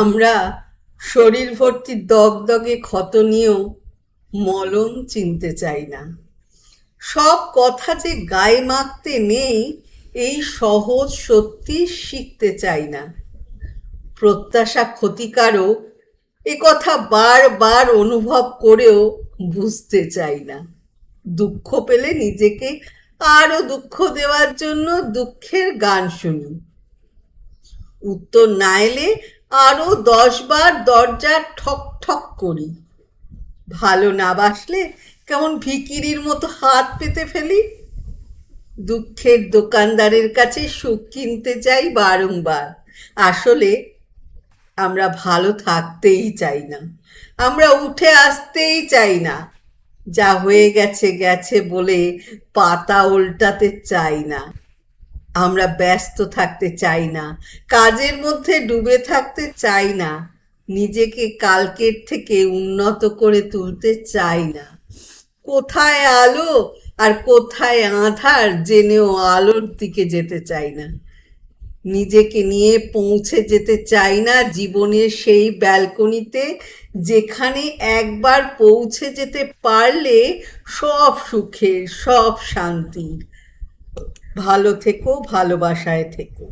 আমরা শরীর ভর্তি দগদগে ক্ষত নিয়েও মলম চিনতে চাই না। সব কথা যে গায়ে মাখতে নেই, এই সহজ সত্যি শিখতে চাই না। প্রত্যাশা ক্ষতিকারক এ কথা বারবার অনুভব করেও বুঝতে চাই না। দুঃখ পেলে নিজেকে আরও দুঃখ দেওয়ার জন্য দুঃখের গান শুনি। উত্তর না এলে আরও দশবার দরজার ঠক ঠক করি। ভালো না বাসলে কেমন ভিকিরির মতো হাত পেতে ফেলি? দুঃখের দোকানদারের কাছে সুখ কিনতে চাই বারংবার। আসলে আমরা ভালো থাকতেই চাই না। আমরা উঠে আসতেই চাই না। যা হয়ে গেছে গেছে বলে পাতা উল্টাতে চাই না। আমরা ব্যস্ত থাকতে চাই না, কাজের মধ্যে ডুবে থাকতে চাই না, নিজেকে কালকের থেকে উন্নত করে তুলতে চাই না। কোথায় আলো আর কোথায় আধার জেনেও আলোর দিকে যেতে চাই না। নিজেকে নিয়ে পৌঁছে যেতে চাই না জীবনের সেই ব্যালকনিতে, যেখানে একবার পৌঁছে যেতে পারলে সব সুখের, সব শান্তির। ভালো থেকো ভালোবাসায় থেকো।